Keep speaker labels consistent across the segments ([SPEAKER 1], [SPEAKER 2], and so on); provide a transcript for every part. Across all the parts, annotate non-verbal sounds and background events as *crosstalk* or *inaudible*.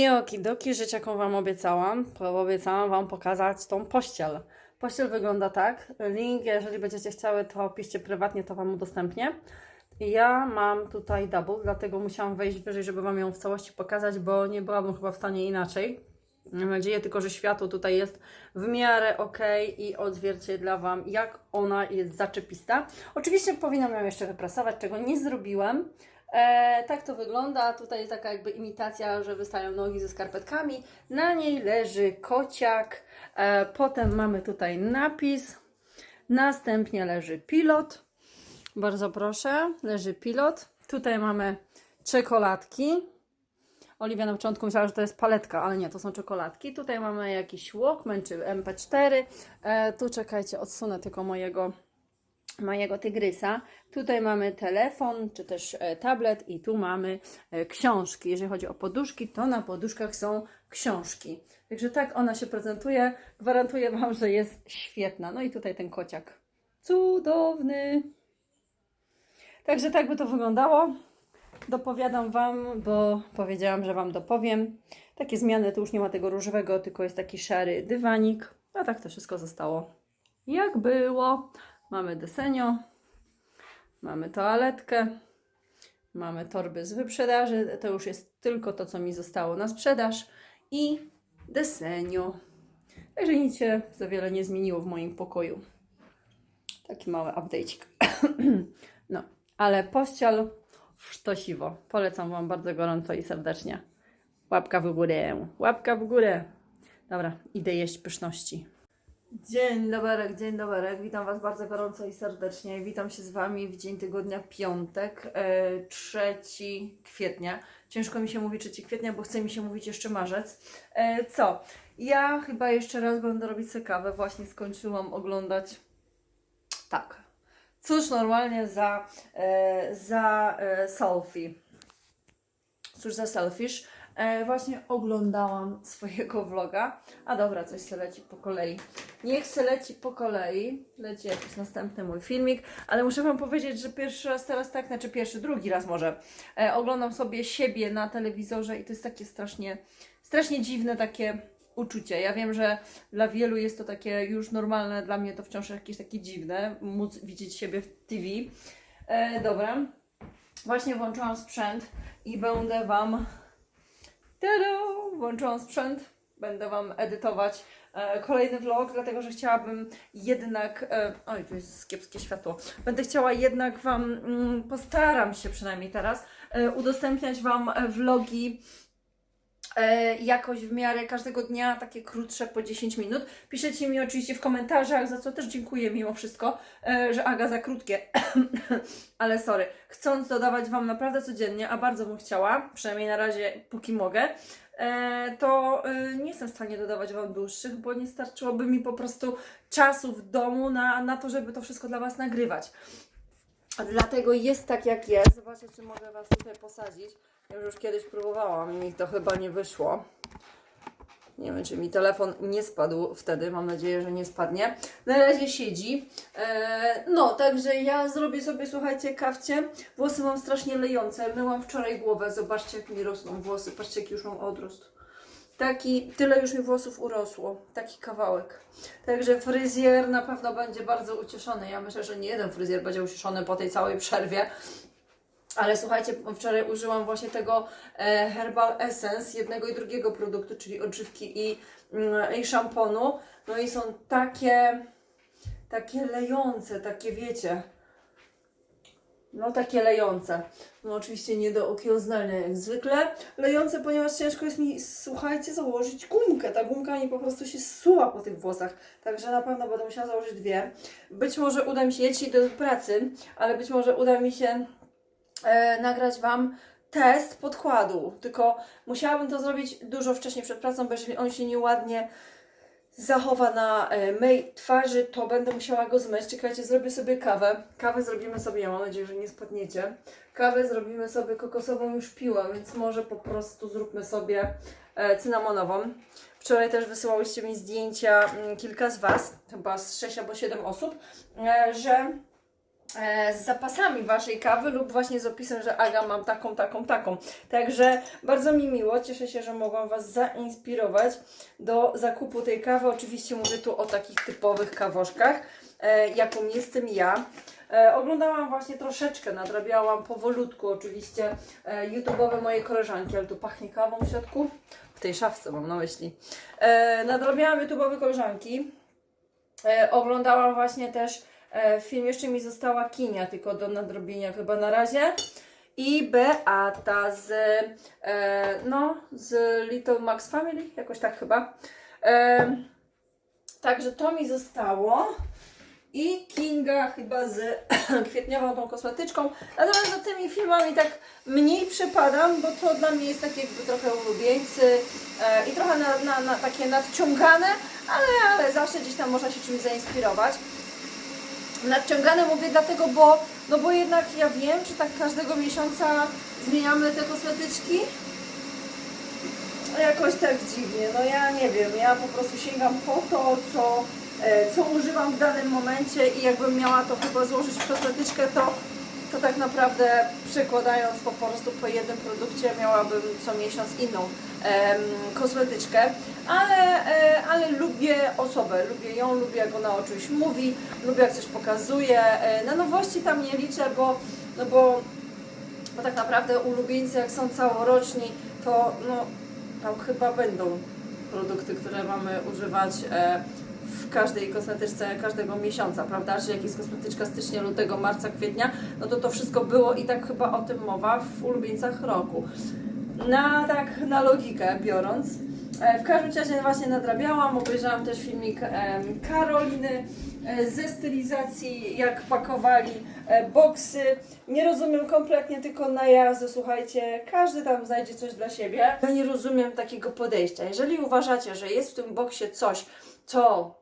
[SPEAKER 1] I okidoki, rzecz jaką Wam obiecałam, obiecałam Wam pokazać tą pościel. Pościel wygląda tak. Link, jeżeli będziecie chciały, to piszcie prywatnie, to Wam udostępnię. Ja mam tutaj double, dlatego musiałam wejść wyżej, żeby Wam ją w całości pokazać, bo nie byłabym chyba w stanie inaczej. Mam nadzieję tylko, że światło tutaj jest w miarę ok i odzwierciedla Wam, jak ona jest zaczepista. Oczywiście powinnam ją jeszcze wyprasować, czego nie zrobiłam. E, tak to wygląda. Tutaj jest taka jakby imitacja, że wystają nogi ze skarpetkami. Na niej leży kociak. E, potem mamy tutaj napis. Następnie leży pilot. Bardzo proszę, leży pilot. Tutaj mamy czekoladki. Oliwia na początku myślała, że to jest paletka, ale nie, to są czekoladki. Tutaj mamy jakiś Walkman czy MP4. E, tu czekajcie, odsunę tylko mojego, mojego tygrysa. Tutaj mamy telefon czy też e, tablet i tu mamy e, książki. Jeżeli chodzi o poduszki, to na poduszkach są książki. Także tak ona się prezentuje. Gwarantuję Wam, że jest świetna. No i tutaj ten kociak. Cudowny. Także tak by to wyglądało. Dopowiadam Wam, bo powiedziałam, że Wam dopowiem. Takie zmiany, tu już nie ma tego różowego, tylko jest taki szary dywanik. A tak to wszystko zostało jak było. Mamy desenio, mamy toaletkę, mamy torby z wyprzedaży. To już jest tylko to, co mi zostało na sprzedaż. I desenio. Także nic się za wiele nie zmieniło w moim pokoju. Taki mały update'ik. *clears throat* no, ale pościel sztosiwo. Polecam Wam bardzo gorąco i serdecznie. Łapka w górę, łapka w górę. Dobra, idę jeść pyszności. Dzień dobry, dzień dobry. Witam Was bardzo gorąco i serdecznie. Witam się z Wami w dzień tygodnia piątek, e, 3 kwietnia. Ciężko mi się mówi 3 kwietnia, bo chce mi się mówić jeszcze marzec. E, co? Ja chyba jeszcze raz będę robić sobie kawę. Właśnie skończyłam oglądać. Tak. Cóż normalnie za, e, za e, selfie. Cóż za selfish. E, właśnie oglądałam swojego vloga. A dobra, coś se leci po kolei. Niech se leci po kolei. Leci jakiś następny mój filmik, ale muszę Wam powiedzieć, że pierwszy raz teraz tak, znaczy pierwszy, drugi raz może, e, oglądam sobie siebie na telewizorze i to jest takie strasznie, strasznie dziwne takie uczucie. Ja wiem, że dla wielu jest to takie już normalne, dla mnie to wciąż jakieś takie dziwne, móc widzieć siebie w TV. E, dobra, właśnie włączyłam sprzęt i będę Wam Tada! Włączyłam sprzęt, będę Wam edytować e, kolejny vlog, dlatego że chciałabym jednak. E, oj, tu jest kiepskie światło. Będę chciała jednak Wam, mm, postaram się przynajmniej teraz, e, udostępniać Wam vlogi. E, jakoś w miarę każdego dnia, takie krótsze po 10 minut. Piszecie mi oczywiście w komentarzach, za co też dziękuję mimo wszystko, e, że Aga za krótkie. *coughs* Ale sorry, chcąc dodawać Wam naprawdę codziennie, a bardzo bym chciała, przynajmniej na razie póki mogę, e, to nie jestem w stanie dodawać Wam dłuższych, bo nie starczyłoby mi po prostu czasu w domu na, na to, żeby to wszystko dla Was nagrywać. Dlatego jest tak jak jest. Zobaczcie, czy mogę Was tutaj posadzić. Ja już kiedyś próbowałam i mi to chyba nie wyszło. Nie wiem, czy mi telefon nie spadł wtedy. Mam nadzieję, że nie spadnie. Na razie siedzi. Eee, no, także ja zrobię sobie, słuchajcie, kawcie. Włosy mam strasznie lejące. Myłam wczoraj głowę. Zobaczcie, jak mi rosną włosy. Patrzcie, jaki już mam odrost. Taki, tyle już mi włosów urosło. Taki kawałek. Także fryzjer na pewno będzie bardzo ucieszony. Ja myślę, że nie jeden fryzjer będzie ucieszony po tej całej przerwie. Ale słuchajcie, wczoraj użyłam właśnie tego e, Herbal Essence, jednego i drugiego produktu, czyli odżywki i, mm, i szamponu. No i są takie, takie lejące, takie wiecie, no takie lejące. No oczywiście nie do okiełznania jak zwykle. Lejące, ponieważ ciężko jest mi, słuchajcie, założyć gumkę. Ta gumka mi po prostu się zsuwa po tych włosach. Także na pewno będę musiała założyć dwie. Być może uda mi się, dzisiaj do pracy, ale być może uda mi się e, nagrać Wam test podkładu. Tylko musiałabym to zrobić dużo wcześniej przed pracą, bo jeżeli on się nieładnie zachowa na e, mej twarzy, to będę musiała go zmyć. Czekajcie, zrobię sobie kawę. Kawę zrobimy sobie, ja mam nadzieję, że nie spadniecie. Kawę zrobimy sobie kokosową już piłam, więc może po prostu zróbmy sobie e, cynamonową. Wczoraj też wysyłałyście mi zdjęcia, mm, kilka z Was, chyba z 6 albo 7 osób, e, że z zapasami waszej kawy lub właśnie z opisem, że Aga mam taką, taką, taką. Także bardzo mi miło, cieszę się, że mogłam was zainspirować do zakupu tej kawy. Oczywiście mówię tu o takich typowych kawoszkach, e, jaką jestem ja. E, oglądałam właśnie troszeczkę, nadrabiałam powolutku oczywiście e, YouTube'owe moje koleżanki, ale tu pachnie kawą w środku. W tej szafce mam na myśli. E, nadrabiałam YouTube'owe koleżanki. E, oglądałam właśnie też e, film, jeszcze mi została Kinia, tylko do nadrobienia chyba na razie. I Beata z, e, no, z Little Max Family, jakoś tak chyba. E, także to mi zostało. I Kinga chyba z *clears throat* kwietniową tą kosmetyczką. Natomiast za tymi filmami tak mniej przepadam, bo to dla mnie jest takie jakby trochę ulubieńcy e, i trochę na, na, na takie nadciągane, ale, ale zawsze gdzieś tam można się czymś zainspirować. Nadciągane mówię dlatego, bo, no bo jednak ja wiem, czy tak każdego miesiąca zmieniamy te kosmetyczki. Jakoś tak dziwnie, no ja nie wiem, ja po prostu sięgam po to, co, e, co używam w danym momencie i jakbym miała to chyba złożyć w kosmetyczkę, to, to tak naprawdę przekładając po prostu po jednym produkcie miałabym co miesiąc inną em, kosmetyczkę, ale, e, ale lubię osobę, lubię ją, lubię jak ona o czymś mówi, lubię jak coś pokazuje, e, na nowości tam nie liczę, bo, no bo bo tak naprawdę ulubieńcy jak są całoroczni, to no, tam chyba będą produkty, które mamy używać e, w każdej kosmetyczce każdego miesiąca, prawda? Że jak jest kosmetyczka stycznia, lutego, marca, kwietnia, no to to wszystko było i tak chyba o tym mowa w ulubieńcach roku. Na tak, na logikę biorąc. E, W każdym razie właśnie nadrabiałam, obejrzałam też filmik Karoliny e, ze stylizacji, jak pakowali e, boksy. Nie rozumiem kompletnie tylko na jazdę, słuchajcie, każdy tam znajdzie coś dla siebie. Ja nie rozumiem takiego podejścia. Jeżeli uważacie, że jest w tym boksie coś, co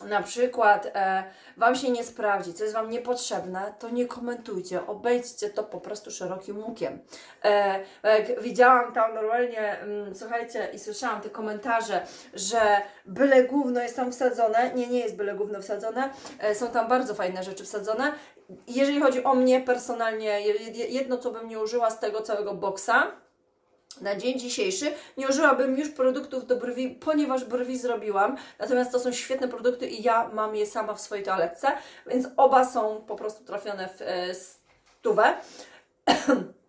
[SPEAKER 1] na przykład e, Wam się nie sprawdzi, co jest Wam niepotrzebne, to nie komentujcie, obejdźcie to po prostu szerokim łukiem. E, jak widziałam tam normalnie, mm, słuchajcie, i słyszałam te komentarze, że byle gówno jest tam wsadzone. Nie, nie jest byle gówno wsadzone, e, są tam bardzo fajne rzeczy wsadzone. Jeżeli chodzi o mnie personalnie, je- je- jedno co bym nie użyła z tego całego boksa, na dzień dzisiejszy nie użyłabym już produktów do brwi, ponieważ brwi zrobiłam. Natomiast to są świetne produkty i ja mam je sama w swojej toaletce, więc oba są po prostu trafione w e, stówę. *clears throat*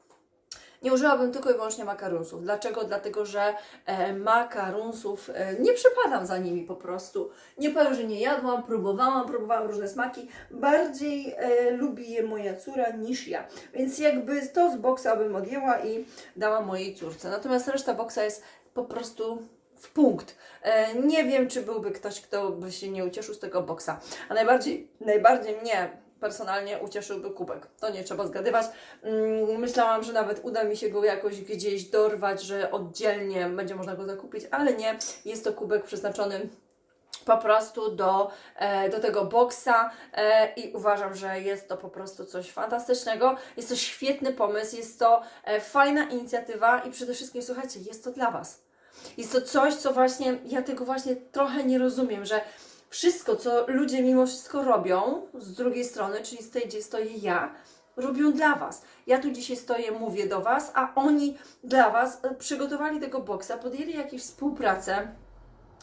[SPEAKER 1] Nie użyłabym tylko i wyłącznie makarunsów. Dlaczego? Dlatego, że e, makarunsów e, nie przepadam za nimi po prostu. Nie powiem, że nie jadłam, próbowałam, próbowałam różne smaki. Bardziej e, lubi je moja córa niż ja. Więc jakby to z boksa bym odjęła i dała mojej córce. Natomiast reszta boksa jest po prostu w punkt. E, nie wiem, czy byłby ktoś, kto by się nie ucieszył z tego boksa. A najbardziej, najbardziej mnie personalnie ucieszyłby kubek. To nie trzeba zgadywać. Mm, Myślałam, że nawet uda mi się go jakoś gdzieś dorwać, że oddzielnie będzie można go zakupić, ale nie. Jest to kubek przeznaczony po prostu do, e, do tego boksa e, i uważam, że jest to po prostu coś fantastycznego. Jest to świetny pomysł, jest to e, fajna inicjatywa i przede wszystkim, słuchajcie, jest to dla Was. Jest to coś, co właśnie, ja tego właśnie trochę nie rozumiem, że wszystko, co ludzie mimo wszystko robią z drugiej strony, czyli z tej, gdzie stoję ja, robią dla Was. Ja tu dzisiaj stoję, mówię do Was, a oni dla Was e, przygotowali tego boksa, podjęli jakąś współpracę,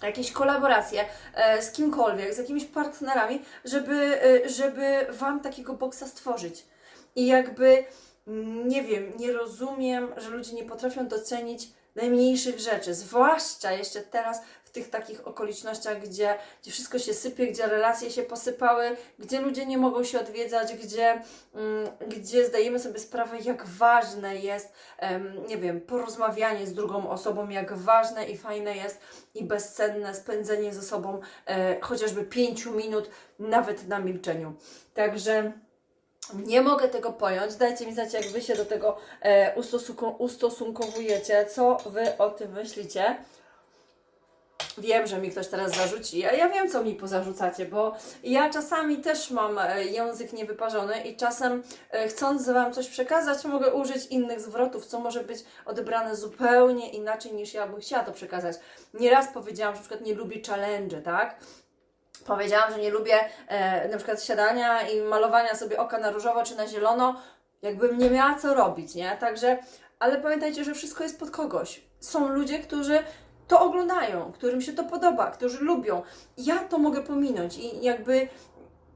[SPEAKER 1] jakieś kolaboracje e, z kimkolwiek, z jakimiś partnerami, żeby, e, żeby Wam takiego boksa stworzyć. I jakby, nie wiem, nie rozumiem, że ludzie nie potrafią docenić najmniejszych rzeczy, zwłaszcza jeszcze teraz w tych takich okolicznościach, gdzie, gdzie wszystko się sypie, gdzie relacje się posypały, gdzie ludzie nie mogą się odwiedzać, gdzie, mm, gdzie zdajemy sobie sprawę, jak ważne jest, nie wiem, porozmawianie z drugą osobą, jak ważne i fajne jest i bezcenne spędzenie ze sobą e, chociażby pięciu minut, nawet na milczeniu. Także. Nie mogę tego pojąć. Dajcie mi znać, jak Wy się do tego e, ustosunkowujecie. Co Wy o tym myślicie? Wiem, że mi ktoś teraz zarzuci, a ja wiem, co mi pozarzucacie, bo ja czasami też mam e, język niewyparzony i czasem e, chcąc Wam coś przekazać, mogę użyć innych zwrotów, co może być odebrane zupełnie inaczej niż ja bym chciała to przekazać. Nieraz powiedziałam, że na przykład nie lubię challenge, tak?
[SPEAKER 2] powiedziałam, że nie lubię e, na przykład siadania i malowania sobie oka na różowo czy na zielono, jakbym nie miała co robić, nie? Także, ale pamiętajcie, że wszystko jest pod kogoś. Są ludzie, którzy to oglądają, którym się to podoba, którzy lubią. Ja to mogę pominąć i jakby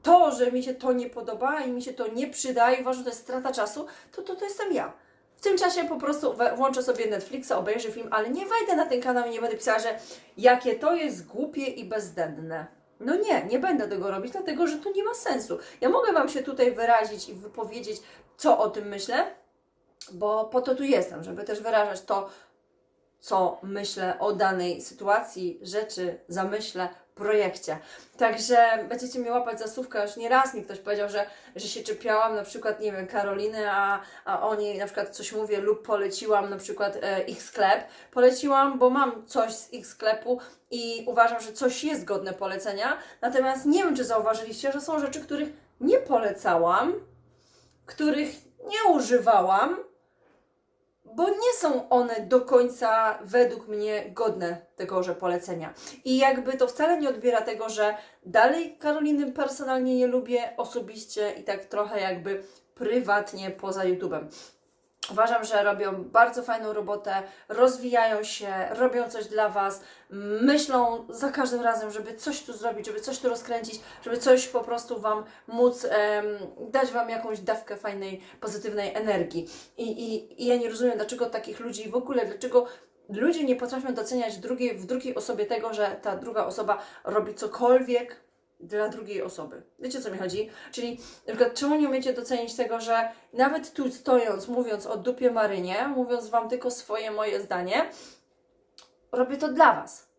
[SPEAKER 2] to, że mi się to nie podoba i mi się to nie przyda i uważam, że to jest strata czasu, to to, to jestem ja. W tym czasie po prostu włączę sobie Netflixa, obejrzę film, ale nie wejdę na ten kanał i nie będę pisała, że jakie to jest głupie i bezdenne. No nie, nie będę tego robić, dlatego że to nie ma sensu. Ja mogę Wam się tutaj wyrazić i wypowiedzieć, co o tym myślę, bo po to tu jestem, żeby też wyrażać to, co myślę o danej sytuacji, rzeczy, zamyśle, projekcie. Także będziecie mnie łapać za słówka. Już nie raz mi ktoś powiedział, że, że się czepiałam na przykład, nie wiem, Karoliny, a, a o niej na przykład coś mówię lub poleciłam na przykład e, ich sklep. Poleciłam, bo mam coś z ich sklepu i uważam, że coś jest godne polecenia. Natomiast nie wiem, czy zauważyliście, że są rzeczy, których nie polecałam, których nie używałam, bo nie są one do końca według mnie godne tegoże polecenia. I jakby to wcale nie odbiera tego, że dalej Karoliny personalnie nie lubię osobiście i tak trochę jakby prywatnie poza YouTube'em. Uważam, że robią bardzo fajną robotę, rozwijają się, robią coś dla Was, myślą za każdym razem, żeby coś tu zrobić, żeby coś tu rozkręcić, żeby coś po prostu Wam móc em, dać Wam jakąś dawkę fajnej, pozytywnej energii. I, i, I ja nie rozumiem, dlaczego takich ludzi w ogóle, dlaczego ludzie nie potrafią doceniać drugiej, w drugiej osobie tego, że ta druga osoba robi cokolwiek dla drugiej osoby. Wiecie o co mi chodzi? Czyli na przykład czemu nie umiecie docenić tego, że nawet tu stojąc, mówiąc o dupie Marynie, mówiąc Wam tylko swoje moje zdanie, robię to dla Was.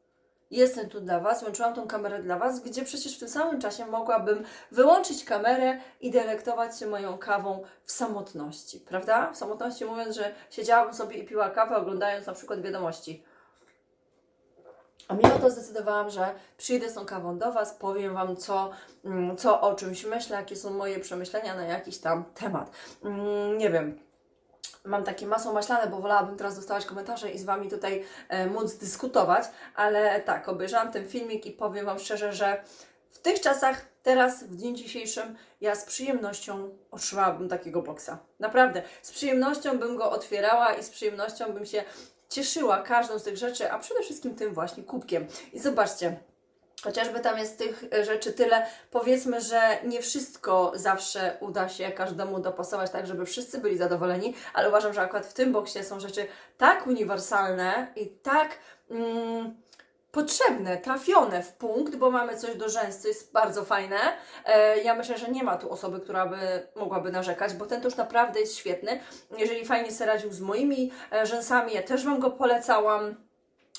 [SPEAKER 2] Jestem tu dla Was, włączyłam tą kamerę dla Was, gdzie przecież w tym samym czasie mogłabym wyłączyć kamerę i delektować się moją kawą w samotności, prawda? W samotności mówiąc, że siedziałabym sobie i piła kawę, oglądając na przykład wiadomości. A mimo to zdecydowałam, że przyjdę z tą kawą do Was, powiem Wam, co, mm, co o czymś myślę, jakie są moje przemyślenia na jakiś tam temat. Mm, Nie wiem, mam takie masło maślane, bo wolałabym teraz dostawać komentarze i z Wami tutaj e, móc dyskutować, ale tak, obejrzałam ten filmik i powiem Wam szczerze, że w tych czasach, teraz, w dniu dzisiejszym, ja z przyjemnością otrzymałabym takiego boksa. Naprawdę, z przyjemnością bym go otwierała i z przyjemnością bym się cieszyła każdą z tych rzeczy, a przede wszystkim tym właśnie kubkiem. I zobaczcie, Chociażby tam jest tych e, rzeczy tyle, powiedzmy, że nie wszystko zawsze uda się każdemu dopasować tak, żeby wszyscy byli zadowoleni, ale uważam, że akurat w tym boksie są rzeczy tak uniwersalne i tak mm, potrzebne, trafione w punkt, bo mamy coś do rzęs, co jest bardzo fajne. E, ja myślę, że nie ma tu osoby, która by mogłaby narzekać, bo ten to już naprawdę jest świetny. Jeżeli fajnie sobie radził z moimi e, rzęsami, ja też Wam go polecałam.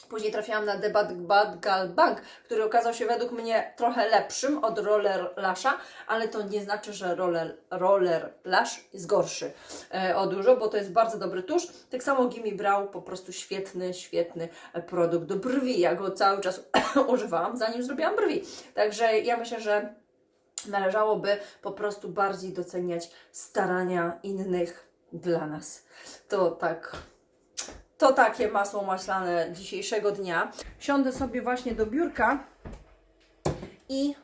[SPEAKER 2] Później trafiłam na The Bad, Bad Gal Bank, który okazał się według mnie trochę lepszym od Roller Lasha, ale to nie znaczy, że Roller, roller Lash jest gorszy e, o dużo, bo to jest bardzo dobry tusz. Tak samo Gimme Brow, po prostu świetny, świetny produkt do brwi. Ja go cały czas *coughs* używałam, zanim zrobiłam brwi. Także ja myślę, że należałoby po prostu bardziej doceniać starania innych dla nas. To tak to takie masło maślane dzisiejszego dnia. Siądę sobie właśnie do biurka i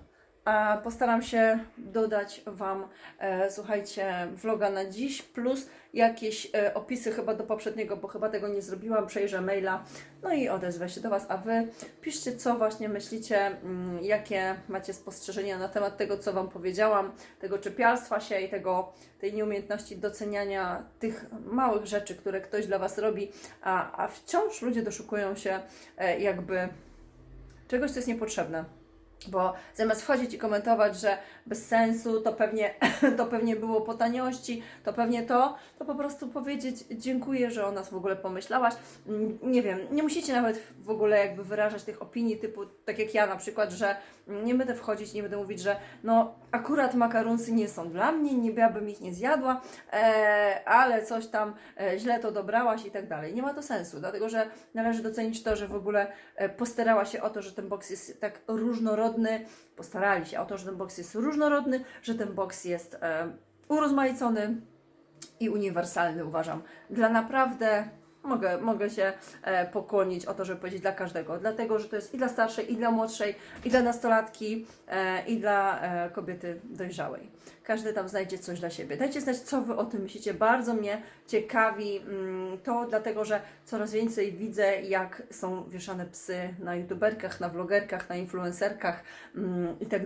[SPEAKER 2] postaram się dodać Wam, e, słuchajcie, vloga na dziś, plus jakieś e, opisy chyba do poprzedniego, bo chyba tego nie zrobiłam, przejrzę maila, no i odezwę się do Was, a Wy piszcie, co właśnie myślicie, mm, jakie macie spostrzeżenia na temat tego, co Wam powiedziałam, tego czepialstwa się i tego, tej nieumiejętności doceniania tych małych rzeczy, które ktoś dla Was robi, a, a wciąż ludzie doszukują się e, jakby czegoś, co jest niepotrzebne. Bo zamiast wchodzić i komentować, że bez sensu, to pewnie, *laughs* to pewnie było po taniości, to pewnie to, to po prostu powiedzieć dziękuję, że o nas w ogóle pomyślałaś. Mm, Nie wiem, nie musicie nawet w ogóle jakby wyrażać tych opinii typu, tak jak ja na przykład, że nie będę wchodzić, nie będę mówić, że no akurat makarunsy nie są dla mnie, nie ja bym ich nie zjadła, e, ale coś tam e, źle to dobrałaś i tak dalej. Nie ma to sensu, dlatego że należy docenić to, że w ogóle e, postarała się o to, że ten boks jest tak różnorodny, postarali się o to, że ten boks jest różnorodny, że ten boks jest e, urozmaicony i uniwersalny, uważam, dla naprawdę mogę, mogę się e, pokłonić o to, żeby powiedzieć dla każdego. Dlatego, że to jest i dla starszej, i dla młodszej, i dla nastolatki, e, i dla e, kobiety dojrzałej. Każdy tam znajdzie coś dla siebie. Dajcie znać, co Wy o tym myślicie. Bardzo mnie ciekawi mm, to, dlatego że coraz więcej widzę, jak są wieszane psy na youtuberkach, na vlogerkach, na influencerkach mm, i tak.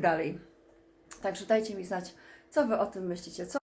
[SPEAKER 2] Także dajcie mi znać, co Wy o tym myślicie. Co